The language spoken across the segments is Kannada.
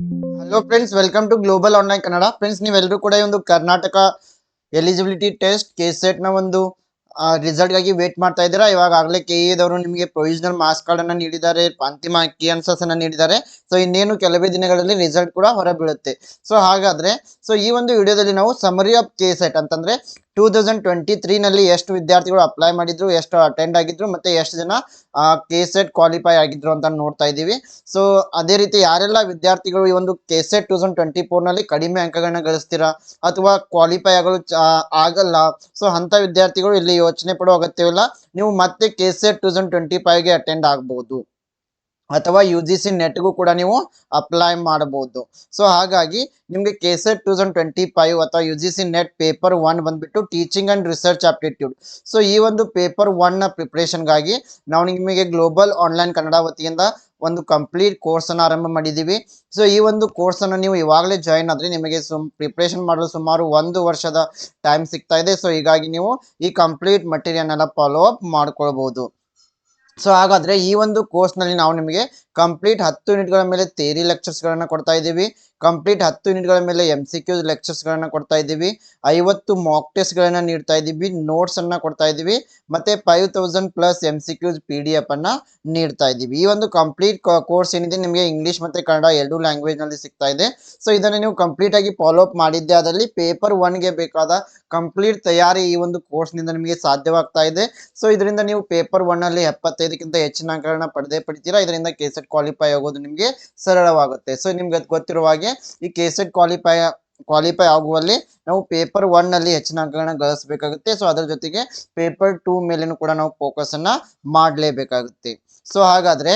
Hello friends welcome to global online Kannada friends ನೀವೆಲ್ಲರೂ ಕೂಡ ಒಂದು ಕರ್ನಾಟಕ ಎಲಿಜಿಬಿಲಿಟಿ ಟೆಸ್ಟ್ ಕೆ ಸೆಟ್ನ ಒಂದು ರಿಸಲ್ಟ್ಗಾಗಿ ವೇಟ್ ಮಾಡ್ತಾ ಇದ್ದೀರಾ? ಇವಾಗ ಆಗಲೇ ಕೆ ಎದವರು ನಿಮಗೆ ಪ್ರೊವಿಷನಲ್ ಮಾಸ್ಕ್ ಕಾರ್ಡ್ ಅನ್ನ ನೀಡಿದ್ದಾರೆ ಅಂತಿಮ ಅನ್ನ ನೀಡಿದ್ದಾರೆ. ಸೊ ಇನ್ನೇನು ಕೆಲವೇ ದಿನಗಳಲ್ಲಿ ರಿಸಲ್ಟ್ ಕೂಡ ಹೊರಬೀಳುತ್ತೆ. ಸೊ ಹಾಗಾದ್ರೆ ಸೊ ಈ ಒಂದು ವಿಡಿಯೋದಲ್ಲಿ ನಾವು ಸಮರಿ ಆಫ್ ಕೆ ಸೆಟ್ ಅಂತಂದ್ರೆ ಟೂ ತೌಸಂಡ್ ಟ್ವೆಂಟಿ ತ್ರೀ ನಲ್ಲಿ ಎಷ್ಟು ವಿದ್ಯಾರ್ಥಿಗಳು ಅಪ್ಲೈ ಮಾಡಿದ್ರು, ಎಷ್ಟು ಅಟೆಂಡ್ ಆಗಿದ್ರು, ಮತ್ತೆ ಎಷ್ಟು ಜನ ಕೆ ಸೆಟ್ ಕ್ವಾಲಿಫೈ ಆಗಿದ್ರು ಅಂತ ನೋಡ್ತಾ ಇದ್ದೀವಿ. ಸೊ ಅದೇ ರೀತಿ ಯಾರೆಲ್ಲ ವಿದ್ಯಾರ್ಥಿಗಳು ಈ ಒಂದು K SET two thousand twenty ಫೋರ್ನಲ್ಲಿ ಕಡಿಮೆ ಅಂಕಗಳನ್ನ ಗಳಿಸ್ತೀರಾ, ಅಥವಾ ಕ್ವಾಲಿಫೈ ಆಗಲು ಆಗಲ್ಲ ಸೊ ಅಂತ ವಿದ್ಯಾರ್ಥಿಗಳು ಇಲ್ಲಿ ಯೋಚನೆ ಪಡೋ ಅಗತ್ಯವಿಲ್ಲ. ನೀವು ಮತ್ತೆ K SET two thousand twenty ಫೈವ್ಗೆ attend ಆಗ್ಬಹುದು ಅಥವಾ ಯು ಜಿ ಸಿ ನೆಟ್ಗೂ ಕೂಡ ನೀವು ಅಪ್ಲೈ ಮಾಡಬಹುದು ಸೊ ಹಾಗಾಗಿ ನಿಮಗೆ K SET two thousand twenty five ಅಥವಾ U G C NET paper one ಬಂದ್ಬಿಟ್ಟು teaching and research aptitude so ಈ ಒಂದು ಪೇಪರ್ ಒನ್ನ ಪ್ರಿಪ್ರೇಷನ್ಗಾಗಿ ನಾವು ನಿಮಗೆ ಗ್ಲೋಬಲ್ ಆನ್ಲೈನ್ ಕನ್ನಡ ವತಿಯಿಂದ ಒಂದು ಕಂಪ್ಲೀಟ್ ಕೋರ್ಸ್ ಅನ್ನು ಆರಂಭ ಮಾಡಿದ್ದೀವಿ. ಸೊ ಈ ಒಂದು ಕೋರ್ಸ್ ಅನ್ನು ನೀವು ಇವಾಗಲೇ ಜಾಯಿನ್ ಆದ್ರೆ ನಿಮಗೆ ಸುಮ್ ಪ್ರಿಪ್ರೇಷನ್ ಮಾಡಲು ಸುಮಾರು ಒಂದು ವರ್ಷದ ಟೈಮ್ ಸಿಗ್ತಾ ಇದೆ. ಸೊ ಹೀಗಾಗಿ ನೀವು ಈ ಕಂಪ್ಲೀಟ್ ಮಟೀರಿಯಲ್ ಎಲ್ಲ ಫಾಲೋ ಅಪ್ ಮಾಡ್ಕೊಳ್ಬಹುದು ಸೊ ಹಾಗಾದ್ರೆ ಈ ಒಂದು ಕೋರ್ಸ್ನಲ್ಲಿ ನಾವು ನಿಮಗೆ ಕಂಪ್ಲೀಟ್ ಹತ್ತು ಯೂನಿಟ್ಗಳ ಮೇಲೆ ಥೇರಿ ಲೆಕ್ಚರ್ಸ್ ಗಳನ್ನ ಕೊಡ್ತಾ ಇದ್ದೀವಿ. ಕಂಪ್ಲೀಟ್ ಹತ್ತು ಯೂನಿಟ್ಗಳ ಮೇಲೆ ಎಂ ಸಿ ಕ್ಯೂ ಲೆಕ್ಚರ್ಸ್ ಗಳನ್ನ ಕೊಡ್ತಾ ಇದ್ದೀವಿ. ಐವತ್ತು ಮಾಕ್ ಟೆಸ್ಟ್ ಗಳನ್ನ ನೀಡ್ತಾ ಇದ್ದೀವಿ. ನೋಟ್ಸ್ ಅನ್ನ ಕೊಡ್ತಾ ಇದ್ದೀವಿ. ಮತ್ತೆ five thousand plus M C Qs P D F ಅನ್ನ ನೀಡ್ತಾ ಇದ್ದೀವಿ. ಈ ಒಂದು ಕಂಪ್ಲೀಟ್ ಕೋರ್ಸ್ ಏನಿದೆ ನಿಮಗೆ ಇಂಗ್ಲಿಷ್ ಮತ್ತೆ ಕನ್ನಡ ಎರಡು ಲ್ಯಾಂಗ್ವೇಜ್ನಲ್ಲಿ ಸಿಗ್ತಾ ಇದೆ. ಸೊ ಇದನ್ನ ನೀವು ಕಂಪ್ಲೀಟ್ ಆಗಿ ಫಾಲೋ ಅಪ್ ಮಾಡಿದ್ದೆ. ಅದರಲ್ಲಿ ಪೇಪರ್ ಒನ್ಗೆ ಬೇಕಾದ ಕಂಪ್ಲೀಟ್ ತಯಾರಿ ಈ ಒಂದು ಕೋರ್ಸ್ನಿಂದ ನಿಮಗೆ ಸಾಧ್ಯವಾಗ್ತಾ ಇದೆ. ಸೊ ಇದರಿಂದ ನೀವು ಪೇಪರ್ ಒನ್ ಅಲ್ಲಿ ಎಪ್ಪತ್ತೈದಕ್ಕಿಂತ ಹೆಚ್ಚಿನ ಅಂಕಗಳನ್ನ ಪಡೆದೇ ಪಡಿತೀರಾ? ಇದರಿಂದ ಕೆ ಸೆಟ್ ಕ್ವಾಲಿಫೈ ಆಗೋದು ನಿಮಗೆ ಸರಳವಾಗುತ್ತೆ. ಸೊ ನಿಮ್ಗೆ ಅದು ಗೊತ್ತಿರುವ ಹಾಗೆ ಈ ಕೆ ಸೆಟ್ ಕ್ವಾಲಿಫೈ ಕ್ವಾಲಿಫೈ ಆಗುವಲ್ಲಿ ನಾವು ಪೇಪರ್ ಒನ್ನಲ್ಲಿ ಹೆಚ್ಚಿನ ಅಂಕಗಳನ್ನ ಗಳಿಸಬೇಕಾಗುತ್ತೆ. ಸೊ ಅದರ ಜೊತೆಗೆ ಪೇಪರ್ ಟೂ ಮೇಲೇನು ಕೂಡ ನಾವು ಫೋಕಸ್ ಅನ್ನ ಮಾಡಲೇಬೇಕಾಗುತ್ತೆ. ಸೊ ಹಾಗಾದ್ರೆ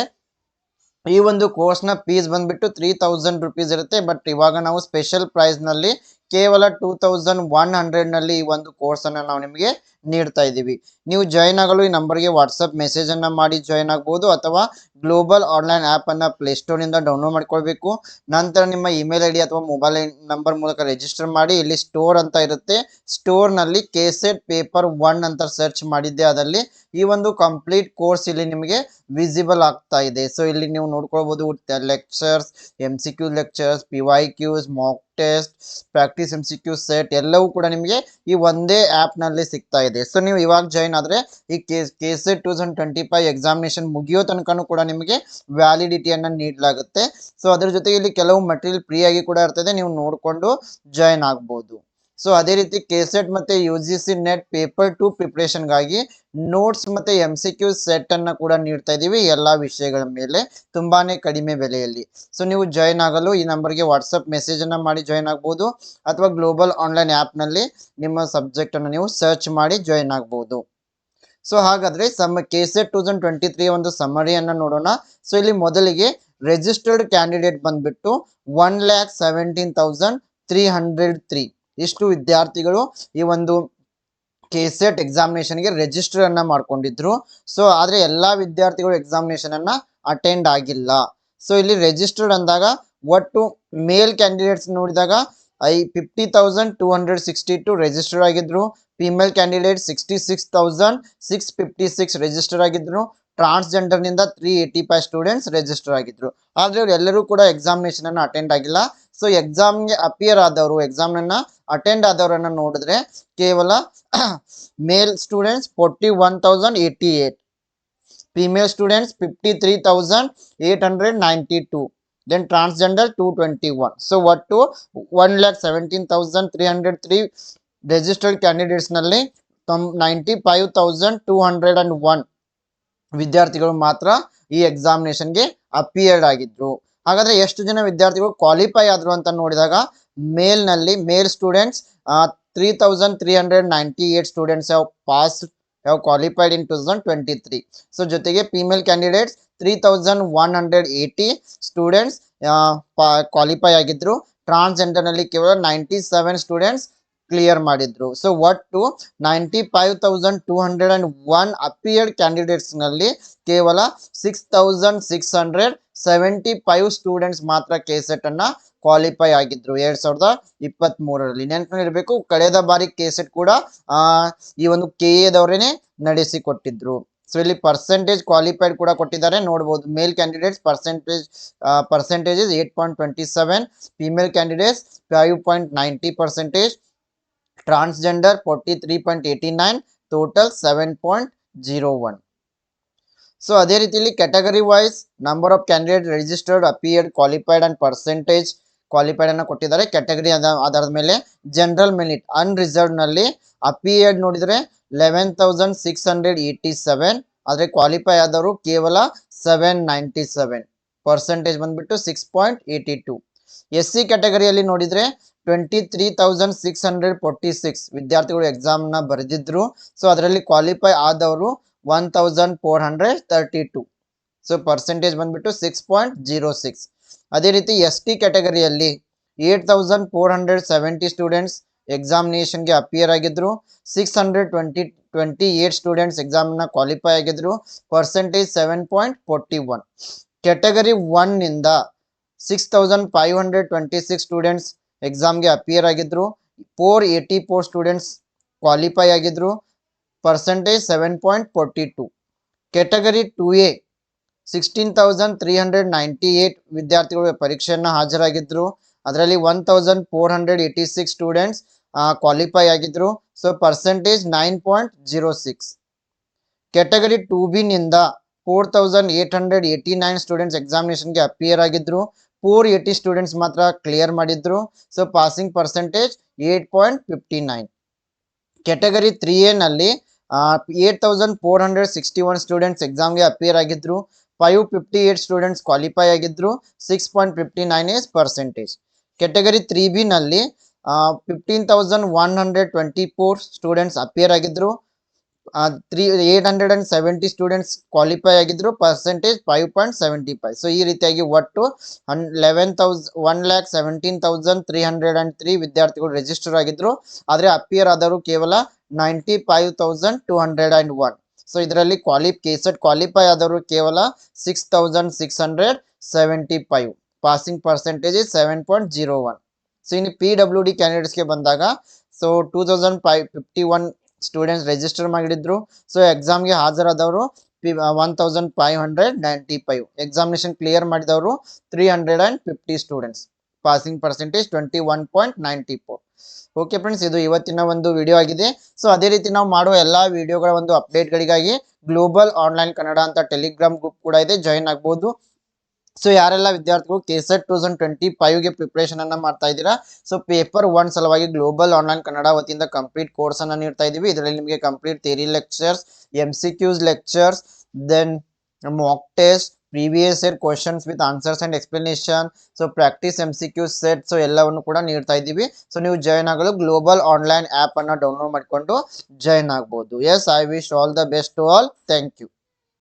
ಈ ಒಂದು ಕೋರ್ಸ್ನ ಫೀಸ್ ಬಂದ್ಬಿಟ್ಟು ತ್ರೀ ತೌಸಂಡ್ ರುಪೀಸ್ ಇರುತ್ತೆ. ಬಟ್ ಇವಾಗ ನಾವು ಸ್ಪೆಷಲ್ ಪ್ರೈಸ್ನಲ್ಲಿ ಕೇವಲ ಟೂ ತೌಸಂಡ್ ಒನ್ ಹಂಡ್ರೆಡ್ನಲ್ಲಿ ಈ ಒಂದು ಕೋರ್ಸನ್ನು ನಾವು ನಿಮಗೆ ನೀಡ್ತಾ ಇದ್ದೀವಿ. ನೀವು ಜಾಯ್ನ್ ಆಗಲು ಈ ನಂಬರ್ಗೆ ವಾಟ್ಸಪ್ ಮೆಸೇಜನ್ನು ಮಾಡಿ ಜಾಯ್ನ್ ಆಗ್ಬೋದು ಅಥವಾ ಗ್ಲೋಬಲ್ ಆನ್ಲೈನ್ ಆ್ಯಪ್ ಅನ್ನು ಪ್ಲೇಸ್ಟೋರ್ನಿಂದ ಡೌನ್ಲೋಡ್ ಮಾಡ್ಕೊಳ್ಬೇಕು. ನಂತರ ನಿಮ್ಮ ಇಮೇಲ್ ಐ ಡಿ ಅಥವಾ ಮೊಬೈಲ್ ನಂಬರ್ ಮೂಲಕ ರಿಜಿಸ್ಟರ್ ಮಾಡಿ, ಇಲ್ಲಿ ಸ್ಟೋರ್ ಅಂತ ಇರುತ್ತೆ. ಸ್ಟೋರ್ನಲ್ಲಿ ಕೇಸೆಟ್ ಪೇಪರ್ ಒನ್ ಅಂತ ಸರ್ಚ್ ಮಾಡಿದ್ದೆ ಅದರಲ್ಲಿ. ಈ ಒಂದು ಕಂಪ್ಲೀಟ್ ಕೋರ್ಸ್ ಇಲ್ಲಿ ನಿಮಗೆ ವಿಸಿಬಲ್ ಆಗ್ತಾ ಇದೆ. ಸೊ ಇಲ್ಲಿ ನೀವು ನೋಡ್ಕೊಳ್ಬೋದು lectures M C Q lectures P Y Qs mock test practice M C Q set ಎಲ್ಲವೂ ಕೂಡ ನಿಮಗೆ ಈ ಒಂದೇ ಆ್ಯಪ್ನಲ್ಲಿ ಸಿಗ್ತಾ ಇದೆ. ಸೊ ನೀವು ಇವಾಗ ಜಾಯ್ನ್ ಆದರೆ ಈ case KSET two thousand twenty five examination ಮುಗಿಯೋ ತನಕನೂ ಕೂಡ ನಿಮಗೆ ವ್ಯಾಲಿಡಿಟಿಯನ್ನು ನೀಡಲಾಗುತ್ತೆ. ಸೊ ಅದ್ರ ಜೊತೆಗೆ ಇಲ್ಲಿ ಕೆಲವು ಮಟೀರಿಯಲ್ ಫ್ರೀ ಆಗಿ ಕೂಡ ಇರ್ತದೆ, ನೀವು ನೋಡಿಕೊಂಡು ಜಾಯ್ನ್ ಆಗ್ಬೋದು. ಸೊ ಅದೇ ರೀತಿ ಕೆಸೆಟ್ ಮತ್ತೆ U G C NET paper two ಪ್ರಿಪ್ರೇಷನ್ಗಾಗಿ notes ಮತ್ತೆ ಎಂ ಸಿ ಕ್ಯೂ ಸೆಟ್ ಅನ್ನ ಕೂಡ ನೀಡ್ತಾ ಇದೀವಿ, ಎಲ್ಲಾ ವಿಷಯಗಳ ಮೇಲೆ. ತುಂಬಾನೇ ಕಡಿಮೆ ಬೆಲೆಯಲ್ಲಿ. ಸೊ ನೀವು ಜಾಯ್ನ್ ಆಗಲು ಈ ನಂಬರ್ಗೆ ವಾಟ್ಸಪ್ ಮೆಸೇಜ್ ಅನ್ನ ಮಾಡಿ ಜಾಯ್ನ್ ಆಗ್ಬೋದು, ಅಥವಾ ಗ್ಲೋಬಲ್ ಆನ್ಲೈನ್ ಆ್ಯಪ್ನಲ್ಲಿ ನಿಮ್ಮ ಸಬ್ಜೆಕ್ಟನ್ನು ನೀವು ಸರ್ಚ್ ಮಾಡಿ ಜಾಯ್ನ್ ಆಗ್ಬೋದು. ಸೊ ಹಾಗಾದ್ರೆ some KSET two thousand twenty three ಒಂದು ಸಮರಿಯನ್ನು ನೋಡೋಣ. ಸೊ ಇಲ್ಲಿ ಮೊದಲಿಗೆ ರೆಜಿಸ್ಟರ್ಡ್ ಕ್ಯಾಂಡಿಡೇಟ್ ಬಂದ್ಬಿಟ್ಟು one lakh seventeen thousand three hundred three ಇಷ್ಟು ವಿದ್ಯಾರ್ಥಿಗಳು ಈ ಒಂದು ಕೆ ಸೆಟ್ ಎಕ್ಸಾಮಿನೇಷನ್ಗೆ ರಿಜಿಸ್ಟರ್ ಅನ್ನ ಮಾಡ್ಕೊಂಡಿದ್ರು. ಸೊ ಆದ್ರೆ ಎಲ್ಲಾ ವಿದ್ಯಾರ್ಥಿಗಳು ಎಕ್ಸಾಮಿನೇಷನ್ ಅನ್ನ ಅಟೆಂಡ್ ಆಗಿಲ್ಲ. ಸೊ ಇಲ್ಲಿ ರೆಜಿಸ್ಟರ್ಡ್ ಅಂದಾಗ ಒಟ್ಟು ಮೇಲ್ ಕ್ಯಾಂಡಿಡೇಟ್ಸ್ ನೋಡಿದಾಗ I fifty thousand two hundred sixty two register ಆಗಿದ್ರು. Female candidate sixty six thousand six fifty six register ಆಗಿದ್ರು. ಟ್ರಾನ್ಸ್ಜೆಂಡರ್ನಿಂದ three eighty five students register ಆಗಿದ್ರು. ಆದರೆ ಎಲ್ಲರೂ ಕೂಡ ಎಕ್ಸಾಮಿನೇಷನನ್ನು ಅಟೆಂಡ್ ಆಗಿಲ್ಲ. ಸೊ ಎಕ್ಸಾಮ್ಗೆ ಅಪಿಯರ್ ಆದವರು ಎಕ್ಸಾಮ್ ಅನ್ನ ಅಟೆಂಡ್ ಆದವರನ್ನ ನೋಡಿದ್ರೆ ಕೇವಲ male students forty one thousand eighty eight female students fifty three thousand eight hundred ninety two one lakh seventeen thousand three hundred three registered ಕ್ಯಾಂಡಿಡೇಟ್ಸ್ನಲ್ಲಿ appeared ninety five thousand two hundred and one ವಿದ್ಯಾರ್ಥಿಗಳು ಮಾತ್ರ ಈ ಎಕ್ಸಾಮಿನೇಷನ್ಗೆ ಅಪಿಯರ್ಡ್ ಆಗಿದ್ರು. ಹಾಗಾದ್ರೆ ಎಷ್ಟು ಜನ ವಿದ್ಯಾರ್ಥಿಗಳು ಕ್ವಾಲಿಫೈ ಆದ್ರು ಅಂತ ನೋಡಿದಾಗ, ಮೇಲ್ನಲ್ಲಿ male students three thousand three hundred ninety eight students have pass have qualified in two thousand twenty three so ಜೊತೆಗೆ female candidates one hundred eighty students qualify ಆಗಿದ್ರು. ಟ್ರಾನ್ಸ್ಜೆಂಡರ್ನಲ್ಲಿ ಕೇವಲ ನೈಂಟಿ ಸೆವೆನ್ ಸ್ಟೂಡೆಂಟ್ಸ್ ಕ್ಲಿಯರ್ ಮಾಡಿದ್ರು ಸೊ ಒಟ್ಟು ninety five thousand two hundred and one appeared ಕ್ಯಾಂಡಿಡೇಟ್ಸ್ನಲ್ಲಿ ಕೇವಲ six thousand six hundred seventy five students ಮಾತ್ರ ಕೆ ಅನ್ನ ಕ್ವಾಲಿಫೈ ಆಗಿದ್ರು. ಎರಡ್ ಸಾವಿರದ ಇಪ್ಪತ್ತ್ ಮೂರರಲ್ಲಿ ನೆನ್ಕೊಂಡಿರ್ಬೇಕು ಕಳೆದ ಬಾರಿ ಕೆ ಸೆಟ್ ಕೂಡ ಈ ಒಂದು ಕೆ ಎದವರೇನೆ ನಡೆಸಿಕೊಟ್ಟಿದ್ರು. ಸೊ ಇಲ್ಲಿ ಪರ್ಸೆಂಟೇಜ್ ಕ್ವಾಲಿಫೈಡ್ ಕೂಡ ಕೊಟ್ಟಿದ್ದಾರೆ. ನೋಡ್ಬೋದು. Male candidates percentage percentage eight point twenty seven female candidates five point ninety percentage transgender forty three point eighty nine total seven point zero one so ಅದೇ ರೀತಿಯಲ್ಲಿ category wise number of candidate registered appeared qualified and percentage qualified ಅನ್ನು ಕೊಟ್ಟಿದ್ದಾರೆ. ಕ್ಯಾಟಗರಿ ಆಧಾರದ ಮೇಲೆ ಜನರಲ್ ಮೆರಿಟ್ ಅನ್ರಿಸರ್ವ್ಡ್ನಲ್ಲಿ ಅಪಿಯರ್ಡ್ ನೋಡಿದ್ರೆ eleven thousand six hundred eighty seven ಆದರೆ ಕ್ವಾಲಿಫೈ ಆದವರು ಕೇವಲ ಸೆವೆನ್ ನೈಂಟಿ ಸೆವೆನ್ ಪರ್ಸೆಂಟೇಜ್ ಬಂದ್ಬಿಟ್ಟು six point eighty two S C ಕ್ಯಾಟಗರಿಯಲ್ಲಿ ನೋಡಿದ್ರೆ twenty three thousand six hundred forty six ವಿದ್ಯಾರ್ಥಿಗಳು ಎಕ್ಸಾಮ್ನ ಬರೆದಿದ್ರು. ಸೊ ಅದರಲ್ಲಿ ಕ್ವಾಲಿಫೈ ಆದವರು one thousand four hundred thirty two so percentage ಬಂದ್ಬಿಟ್ಟು ಸಿಕ್ಸ್ ಪಾಯಿಂಟ್ ಜೀರೋ ಸಿಕ್ಸ್ ಅದೇ ರೀತಿ S T ಕ್ಯಾಟಗರಿಯಲ್ಲಿ eight thousand four hundred seventy students ಎಕ್ಸಾಮಿನೇಷನ್ಗೆ appear ಆಗಿದ್ರು. Six hundred twenty twenty eight students ಎಕ್ಸಾಮ್ನ qualify ಆಗಿದ್ರು. Percentage seven point forty one category ಒನ್ನಿಂದ six thousand five hundred twenty six students ಎಕ್ಸಾಮ್ಗೆ ಅಪಿಯರ್ ಆಗಿದ್ರು. Four eighty four students qualify ಆಗಿದ್ರು. Percentage seven point forty two category two A sixteen thousand three hundred ninety eight ವಿದ್ಯಾರ್ಥಿಗಳು ಪರೀಕ್ಷೆಯನ್ನು ಹಾಜರಾಗಿದ್ದರು ಅದರಲ್ಲಿ one thousand four hundred eighty six students qualify ಆಗಿದ್ರು. So percentage nine point zero six category two ಬಿನಿಂದ four thousand eight hundred eighty nine students ಎಕ್ಸಾಮಿನೇಷನ್ಗೆ appear ಆಗಿದ್ರು. ಫೋರ್ ಏಯ್ಟಿ ಸ್ಟೂಡೆಂಟ್ಸ್ ಮಾತ್ರ ಕ್ಲಿಯರ್ ಮಾಡಿದ್ರು. So passing percentage eight point fifty nine category three ಎನಲ್ಲಿ eight thousand four hundred sixty one students ಎಕ್ಸಾಮ್ಗೆ ಅಪಿಯರ್ ಆಗಿದ್ರು. Five fifty eight students qualify ಆಗಿದ್ರು. Six point fifty nine is percentage category three ಬಿನಲ್ಲಿ fifteen thousand one hundred twenty four students appear ಆಗಿದ್ರು. Three eight hundred and seventy students qualify ಆಗಿದ್ರು. Percentage five point seventy five so ಈ ರೀತಿಯಾಗಿ ಒಟ್ಟು ಹನ್ eleven thousand one lakh seventeen thousand three hundred and three ವಿದ್ಯಾರ್ಥಿಗಳು ರಿಜಿಸ್ಟರ್ ಆಗಿದ್ರು. ಆದರೆ ಅಪಿಯರ್ ಆದವರು ಕೇವಲ ninety five thousand two hundred and one so ಇದರಲ್ಲಿ ಕ್ವಾಲಿ ಕೆಸೆಟ್ ಕ್ವಾಲಿಫೈ ಆದವರು ಕೇವಲ six thousand six hundred seventy five passing percentage seven point zero one so ಇನ್ನು ಪಿ ಡಬ್ಲ್ಯೂ ಡಿ ಕ್ಯಾಂಡಿಡೇಟ್ಸ್ಗೆ ಬಂದಾಗ so two thousand five fifty one students register ಮಾಡಿದ್ರು ಸೊ ಎಕ್ಸಾಮ್ಗೆ ಹಾಜರಾದವರು P one thousand five hundred ninety five examination clear ಮಾಡಿದವರು three hundred and fifty students passing percentage twenty one point ninety four okay friends ಇದು ಇವತ್ತಿನ ಒಂದು ವಿಡಿಯೋ ಆಗಿದೆ. ಸೊ ಅದೇ ರೀತಿ ನಾವು ಮಾಡುವ ಎಲ್ಲ ವಿಡಿಯೋಗಳ ಒಂದು ಅಪ್ಡೇಟ್ಗಳಿಗಾಗಿ ಗ್ಲೋಬಲ್ ಆನ್ಲೈನ್ ಕನ್ನಡ ಅಂತ ಟೆಲಿಗ್ರಾಮ್ ಗ್ರೂಪ್ ಕೂಡ ಇದೆ. ಜಾಯಿನ್ ಆಗ್ಬೋದು. ಸೊ ಯಾರೆಲ್ಲ ವಿದ್ಯಾರ್ಥಿಗಳು ಕೆಸೆಟ್ ಟೂ ತೌಸಂಡ್ ಟ್ವೆಂಟಿ ಫೈವ್ಗೆ ಪ್ರಿಪ್ರೇಷನ್ ಅನ್ನ ಮಾಡ್ತಾ ಇದ್ದೀರಾ? ಸೊ ಪೇಪರ್ ಒನ್ ಸಲುವಾಗಿ ಗ್ಲೋಬಲ್ ಆನ್ಲೈನ್ ಕನ್ನಡ ವತಿಯಿಂದ ಕಂಪ್ಲೀಟ್ ಕೋರ್ಸ್ ಅನ್ನ ನೀಡ್ತಾ ಇದೀವಿ ಇದರಲ್ಲಿ ನಿಮಗೆ complete theory lectures M C Qs lectures then mock test previous year questions with answers and explanation so practice M C Q set so ಎಲ್ಲವನ್ನು ಕೂಡ ನೀಡ್ತಾ ಇದ್ದೀವಿ. ಸೊ ನೀವು ಜಾಯ್ನ್ ಆಗಲು ಗ್ಲೋಬಲ್ ಆನ್ಲೈನ್ ಆ್ಯಪ್ ಅನ್ನು ಡೌನ್ಲೋಡ್ ಮಾಡಿಕೊಂಡು ಜಾಯ್ನ್ ಆಗ್ಬೋದು. S I wish all the best to all thank you